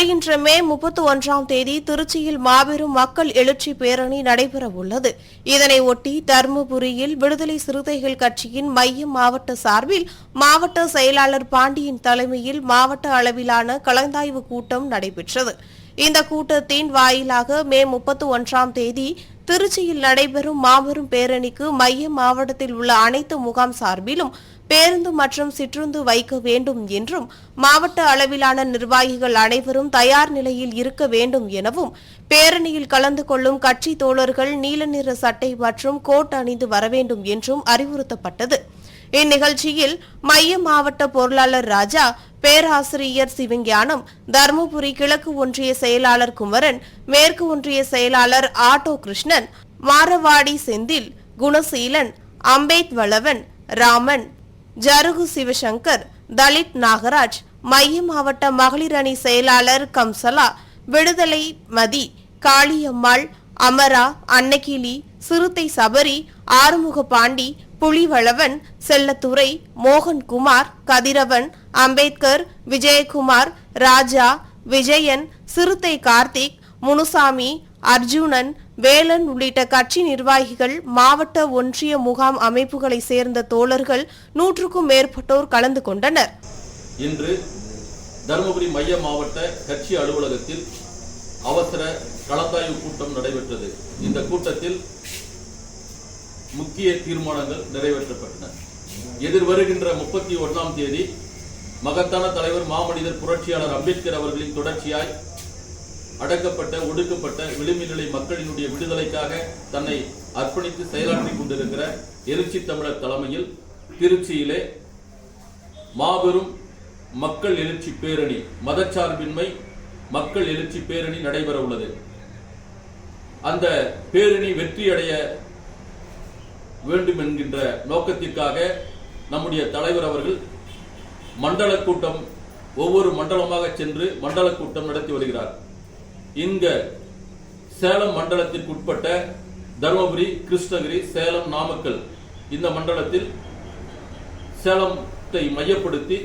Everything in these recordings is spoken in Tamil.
வருகின்ற மே முப்பத்தி ஒன்றாம் தேதி திருச்சியில் மாபெரும் மக்கள் எழுச்சி பேரணி நடைபெற உள்ளது இதனை ஒட்டி தருமபுரியில் விடுதலை சிறுத்தைகள் கட்சியின் மைய மாவட்ட சார்பில் மாவட்ட செயலாளர் பாண்டியின் தலைமையில் மாவட்ட அளவிலான கலந்தாய்வு கூட்டம் நடைபெற்றது. இந்த கூட்டத்தின் வாயிலாக மே முப்பத்தி ஒன்றாம் தேதி திருச்சியில் நடைபெறும் மாபெரும் பேரணிக்கு மைய மாவட்டத்தில் உள்ள அனைத்து முகாம் சார்பிலும் பேருந்து மற்றும் சிற்றுந்து வைக்க வேண்டும் என்றும் மாவட்ட அளவிலான நிர்வாகிகள் அனைவரும் தயார் நிலையில் இருக்க வேண்டும் எனவும் பேரணியில் கலந்து கொள்ளும் கட்சி தோழர்கள் நீல நிற சட்டை மற்றும் கோட் அணிந்து வரவேண்டும் என்றும் அறிவுறுத்தப்பட்டது. இந்நிகழ்ச்சியில் மைய மாவட்ட பொருளாளர் ராஜா பேராசிரியர் சிவஞானம் தருமபுரி கிழக்கு ஒன்றிய செயலாளர் குமரன் மேற்கு ஒன்றிய செயலாளர் ஆட்டோ கிருஷ்ணன் மாரவாடி செந்தில் குணசீலன் அம்பேத் வளவன் ராமன் ஜருகு சிவசங்கர் தலித் நாகராஜ் மைய மாவட்ட மகளிர் அணி செயலாளர் கம்சலா விடுதலை மதி காளியம்மாள் அமரா அன்னகிளி சிறுத்தை சபரி ஆறுமுக பாண்டி புலிவளவன் செல்லத்துறை மோகன்குமார் கதிரவன் அம்பேத்கர் விஜயகுமார் ராஜா விஜயன் சிறுத்தை கார்த்திக் முனுசாமி அர்ஜுனன் வேலன் உள்ளிட்ட கட்சி நிர்வாகிகள் மாவட்ட ஒன்றிய முகாம் அமைப்புகளை சேர்ந்த தோழர்கள் நூற்றுக்கும் மேற்பட்டோர் கலந்து கொண்டனர். இன்று தருமபுரி மைய மாவட்ட கட்சி அலுவலகத்தில் அவசர கலந்தாய்வு கூட்டம் நடைபெற்றது. இந்த கூட்டத்தில் முக்கிய தீர்மானங்கள் நிறைவேற்றப்பட்டன. எதிர்வருகின்ற முப்பத்தி ஒன்றாம் தேதி மகத்தான தலைவர் மாமனிதர் புரட்சியாளர் அம்பேத்கர் அவர்களின் தொடர்ச்சியாய் அடக்கப்பட்ட ஒடுக்கப்பட்ட விளிமிநிலை மக்களினுடைய விடுதலைக்காக தன்னை அர்ப்பணித்து செயலாற்றி கொண்டிருக்கிற எழுச்சி தமிழர் தலைமையில் திருச்சியிலே மாபெரும் மக்கள் எழுச்சி பேரணி மதச்சார்பின்மை மக்கள் எழுச்சி பேரணி நடைபெற உள்ளது. அந்த பேரணி வெற்றியடைய வேண்டும் என்கின்ற நோக்கத்திற்காக நம்முடைய தலைவர் அவர்கள் மண்டல கூட்டம் ஒவ்வொரு மண்டலமாக சென்று மண்டல கூட்டம் நடத்தி வருகிறார். இங்க சேலம் மண்டலத்திற்கு உட்பட்ட தருமபுரி கிருஷ்ணகிரி சேலம் நாமக்கல் இந்த மண்டலத்தில் சேலத்தை மையப்படுத்தி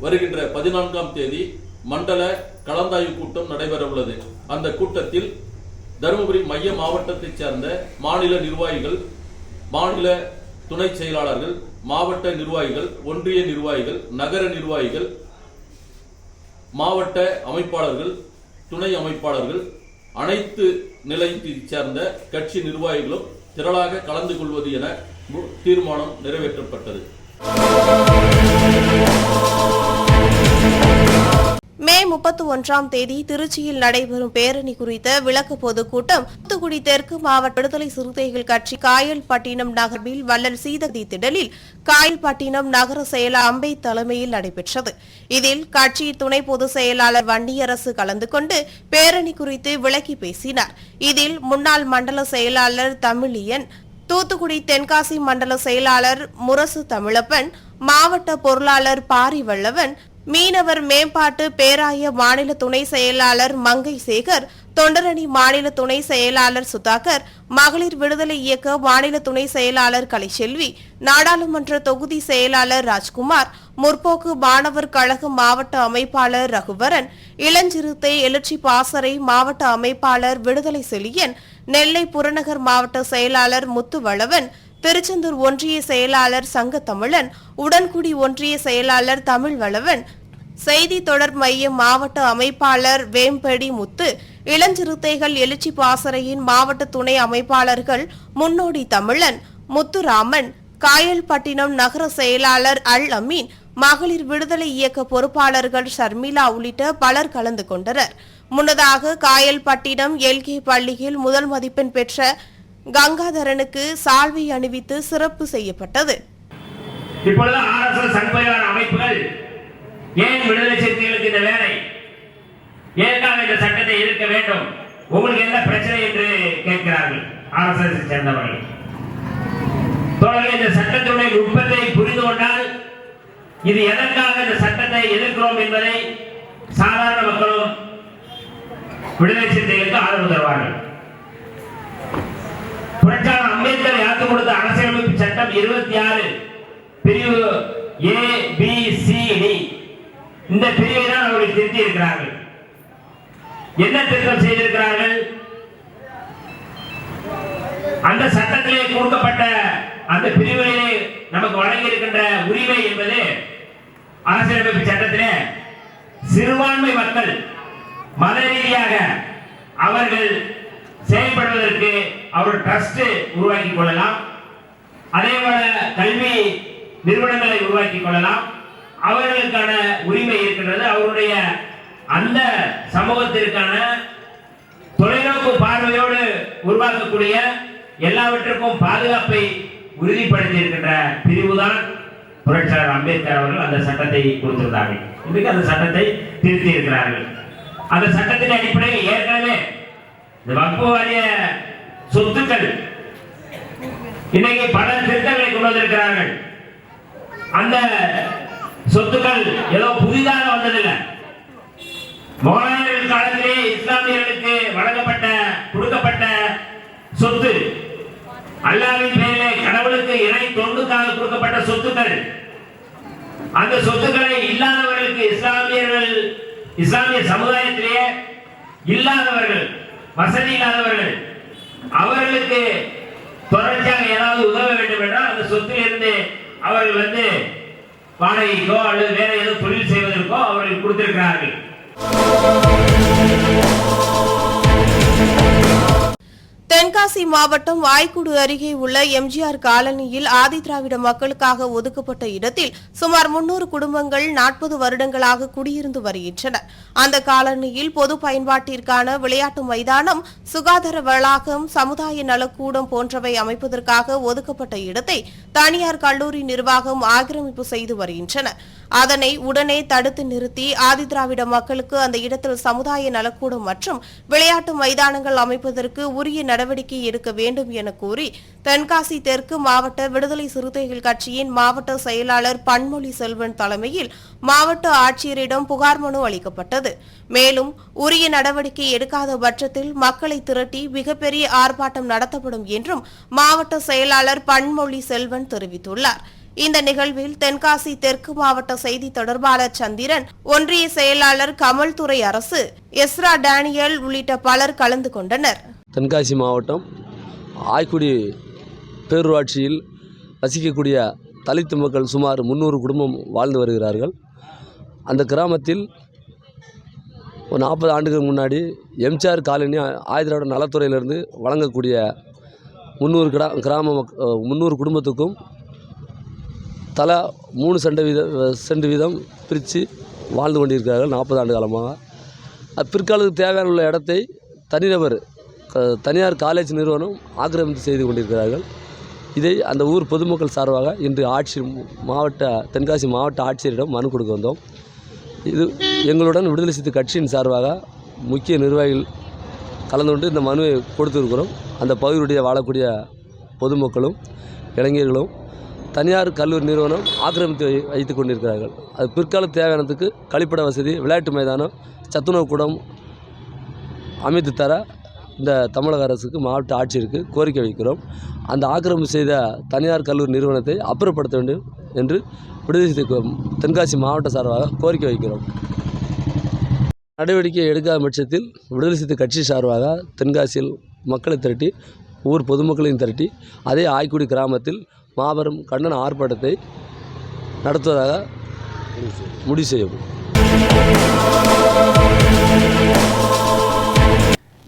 வருகின்ற பதினான்காம் தேதி மண்டல கலந்தாய்வு கூட்டம் நடைபெற உள்ளது அந்த கூட்டத்தில் தருமபுரி மைய மாவட்டத்தைச் சேர்ந்த மாநில நிர்வாகிகள் மாநில துணை செயலாளர்கள் மாவட்ட நிர்வாகிகள் ஒன்றிய நிர்வாகிகள் நகர நிர்வாகிகள் மாவட்ட அமைப்பாளர்கள் துணை அமைப்பாளர்கள் அனைத்து நிலையத்தைச் சேர்ந்த கட்சி நிர்வாகிகளும் திரளாக கலந்து கொள்வது என மு- தீர்மானம் நிறைவேற்றப்பட்டது. மே முப்பத்தி ஒன்றாம் தேதி திருச்சியில் நடைபெறும் பேரணி குறித்த விளக்க பொதுக்கூட்டம் தூத்துக்குடி தெற்கு மாவட்ட விடுதலை சிறுத்தைகள் கட்சி காயல்பட்டினம் நகர்வில் வள்ளல் சீததி திடலில் காயல்பட்டினம் நகர செயலர் அம்பை தலைமையில் நடைபெற்றது. இதில் கட்சி துணை பொதுச் செயலாளர் வன்னியரசு கலந்து கொண்டு பேரணி குறித்து விளக்கி பேசினார். இதில் முன்னாள் மண்டல செயலாளர் தமிழியன் தூத்துக்குடி தென்காசி மண்டல செயலாளர் முரசு தமிழப்பன் மாவட்ட பொருளாளர் பாரி வல்லவன் மீனவர் மேம்பாட்டு பேராய மாநில துணை செயலாளர் மங்கை சேகர் தொண்டரணி மாநில துணை செயலாளர் சுதாகர் மகளிர் விடுதலை இயக்க மாநில துணை செயலாளர் கலைச்செல்வி நாடாளுமன்ற தொகுதி செயலாளர் ராஜ்குமார் முற்போக்கு மாணவர் கழக மாவட்ட அமைப்பாளர் ரகுவரன் இளஞ்சிறுத்தை எழுச்சி பாசறை மாவட்ட அமைப்பாளர் விடுதலை செழியன் நெல்லை புறநகர் மாவட்ட செயலாளர் முத்துவளவன் திருச்செந்தூர் ஒன்றிய செயலாளர் சங்க தமிழன் உடன்குடி ஒன்றிய செயலாளர் தமிழ் வளவன் செய்தி தொடர் மையம் மாவட்ட அமைப்பாளர் வேம்படி முத்து இளஞ்சிறுத்தைகள் எழுச்சி பாசறையின் மாவட்ட துணை அமைப்பாளர்கள் முன்னோடி தமிழன் முத்துராமன் காயல்பட்டினம் நகர செயலாளர் அல் அமீன் மகளிர் விடுதலை இயக்க பொறுப்பாளர்கள் ஷர்மிளா உள்ளிட்ட பலர் கலந்து கொண்டனர். முன்னதாக காயல்பட்டினம் எல்கே பள்ளியில் முதல் மதிப்பெண் பெற்ற கங்காதரனுக்கு சால்வை அணிவித்து சிறப்பு செய்யப்பட்டது. இப்பொழுது ஆர்எஸ்எஸ் சங்பரிவார அமைப்புகள் ஏன் விடுதலை சிறுத்தைகளுக்கு இந்த வேலை? ஏற்காக இந்த சட்டத்தை எதிர்க்க வேண்டும்? உங்களுக்கு என்ன பிரச்சனை என்று கேட்கிறார்கள் ஆர்எஸ்எஸ் சேர்ந்தவர்கள். தோழர்கள் இந்த சட்டத்தினுடைய நுட்பத்தை புரிந்து கொண்டால் இது எதற்காக இந்த சட்டத்தை எதிர்க்கிறோம் என்பதை சாதாரண மக்களும் விடுதலை சிந்தைகளுக்கு ஆதரவு தருவார்கள். புரட்சியாளர் அம்பேத்கர் யாருக்கு கொடுத்த அரசியலமைப்பு சட்டம் இருபத்தி ஆறு பிரிவு ஏ பி சி டி இந்த பிரிவை தான் அவர்கள் திருத்தி இருக்கிறார்கள் என்ன திருத்தம் செய்திருக்கிறார்கள்? அந்த சட்டத்திலே கொடுக்கப்பட்ட அந்த பிரிவுகளிலே நமக்கு வழங்கி இருக்கின்ற உரிமை என்பது அரசியலமைப்பு சட்டத்திலே சிறுபான்மை மக்கள் மத ரீதியாக அவர்கள் செயல்படுவதற்கு அவர் ட்ரஸ்ட் உருவாக்கி கொள்ளலாம். அதே போல கல்வி நிறுவனங்களை உருவாக்கி கொள்ளலாம். அவர்களுக்கான உரிமை இருக்கின்றது. அவருடைய அந்த சமூகத்திற்கான தொலைநோக்கு பார்வையோடு உருவாக்கக்கூடிய எல்லாவற்றுக்கும் பாதுகாப்பை உறுதிப்படுத்தி இருக்கின்ற பிரிவுதான் புரட்சியாளர் அம்பேத்கர் அவர்கள் அந்த சட்டத்தை கொடுத்திருந்தார்கள். இன்றைக்கு அந்த சட்டத்தை திருத்தி இருக்கிறார்கள் அந்த சட்டத்தின் அடிப்படையில் ஏற்கனவே இந்த வக்பு வாரிய சொத்துக்கள் இன்னைக்கு பல திருத்தங்களை கொண்டு வந்திருக்கிறார்கள். அந்த சொத்துக்கள் ஏதோ புதிதாக வந்ததில்லை. மோகனாயர்கள் காலத்திலே இஸ்லாமியர்களுக்கு வழங்கப்பட்ட கொடுக்கப்பட்ட சொத்து அல்லாவின் பேரிலே கடவுளுக்கு இணை தொண்டுக்காக கொடுக்கப்பட்ட சொத்துக்கள். அந்த சொத்துக்களை இல்லாதவர்களுக்கு இஸ்லாமியர்கள் இஸ்லாமிய சமுதாயத்திலேயே இல்லாதவர்கள் வசதி இல்லாதவர்கள் அவர்களுக்கு தொடர்ச்சியாக ஏதாவது உதவ வேண்டும் என்றால் அந்த சொத்திலிருந்து அவர்கள் வந்து வாடகைக்கோ அல்லது வேற ஏதோ தொழில் செய்வதற்கோ அவர்கள் கொடுத்திருக்கிறார்கள். தென்காசி மாவட்டம் வாய்க்குடு அருகே உள்ள எம்ஜிஆர் காலனியில் ஆதிதிராவிட மக்களுக்காக ஒதுக்கப்பட்ட இடத்தில் சுமார் முன்னூறு குடும்பங்கள் நாற்பது வருடங்களாக குடியிருந்து வருகின்றன. அந்த காலனியில் பொது பயன்பாட்டிற்கான விளையாட்டு மைதானம் சுகாதார வளாகம் சமுதாய நலக்கூடம் போன்றவை அமைப்பதற்காக ஒதுக்கப்பட்ட இடத்தை தனியார் கல்லூரி நிர்வாகம் ஆக்கிரமிப்பு செய்து வருகின்றன. அதனை உடனே தடுத்து நிறுத்தி ஆதிதிராவிட மக்களுக்கு அந்த இடத்தில் சமுதாய நலக்கூடம் மற்றும் விளையாட்டு மைதானங்கள் அமைப்பதற்கு உரிய நடவடிக்கை எடுக்க வேண்டும் என கூறி தென்காசி தெற்கு மாவட்ட விடுதலை சிறுத்தைகள் கட்சியின் மாவட்ட செயலாளர் பன்மொழி செல்வன் தலைமையில் மாவட்ட ஆட்சியரிடம் புகார் மனு அளிக்கப்பட்டது. மேலும் உரிய நடவடிக்கை எடுக்காத பட்சத்தில் மக்களை திரட்டி மிகப்பெரிய ஆர்ப்பாட்டம் நடத்தப்படும் என்றும் மாவட்ட செயலாளர் பன்மொழி செல்வன் தெரிவித்துள்ளார். இந்த நிகழ்வில் தென்காசி தெற்கு மாவட்ட செய்தி தொடர்பாளர் சந்திரன் ஒன்றிய செயலாளர் கமல்துறை அரசு எஸ்ரா டேனியல் உள்ளிட்ட பலர் கலந்து கொண்டனர். தென்காசி மாவட்டம் ஆய்க்குடி பேரூராட்சியில் வசிக்கக்கூடிய தலித்து மக்கள் சுமார் முந்நூறு குடும்பம் வாழ்ந்து வருகிறார்கள். அந்த கிராமத்தில் ஒரு நாற்பது ஆண்டுகளுக்கு முன்னாடி எம்ஜிஆர் காலனி ஆயுதிராவிட நலத்துறையிலிருந்து வழங்கக்கூடிய முந்நூறு கிரா கிராம மக் முந்நூறு குடும்பத்துக்கும் தலா மூணு சென்ட் வீத சென்ட் வீதம் பிரித்து வாழ்ந்து கொண்டிருக்கிறார்கள் நாற்பது ஆண்டு காலமாக. பிற்காலத்துக்கு தேவையான உள்ள இடத்தை தனிநபர் தனியார் காலேஜ் நிறுவனம் ஆக்கிரமித்து செய்து கொண்டிருக்கிறார்கள். இதை அந்த ஊர் பொதுமக்கள் சார்பாக இன்று ஆட்சி மாவட்ட தென்காசி மாவட்ட ஆட்சியரிடம் மனு கொடுக்க வந்தோம். இது எங்களுடன் விடுதலை சித்து கட்சியின் சார்பாக முக்கிய நிர்வாகிகள் கலந்து கொண்டு இந்த மனுவை கொடுத்துருக்கிறோம். அந்த பகுதியுடைய வாழக்கூடிய பொதுமக்களும் இளைஞர்களும் தனியார் கல்லூரி நிறுவனம் ஆக்கிரமித்து வை வைத்து கொண்டிருக்கிறார்கள். அது பிற்கால தேவையானதுக்கு கழிப்பிட வசதி விளையாட்டு மைதானம் சத்துணவு கூடம் அமைத்து தர இந்த தமிழக அரசுக்கு மாவட்ட ஆட்சியருக்கு கோரிக்கை வைக்கிறோம். அந்த ஆக்கிரமிப்பு செய்த தனியார் கல்லூரி நிறுவனத்தை அப்புறப்படுத்த வேண்டும் என்று விடுதலை தென்காசி மாவட்ட சார்பாக கோரிக்கை வைக்கிறோம். நடவடிக்கை எடுக்காத பட்சத்தில் விடுதலை சித்து கட்சி சார்பாக தென்காசியில் மக்களை திரட்டி ஊர் பொதுமக்களையும் திரட்டி அதே ஆய்க்குடி கிராமத்தில் மாபெரும் கண்டன ஆர்ப்பாட்டத்தை நடத்துவதாக முடிவு செய்யப்படும்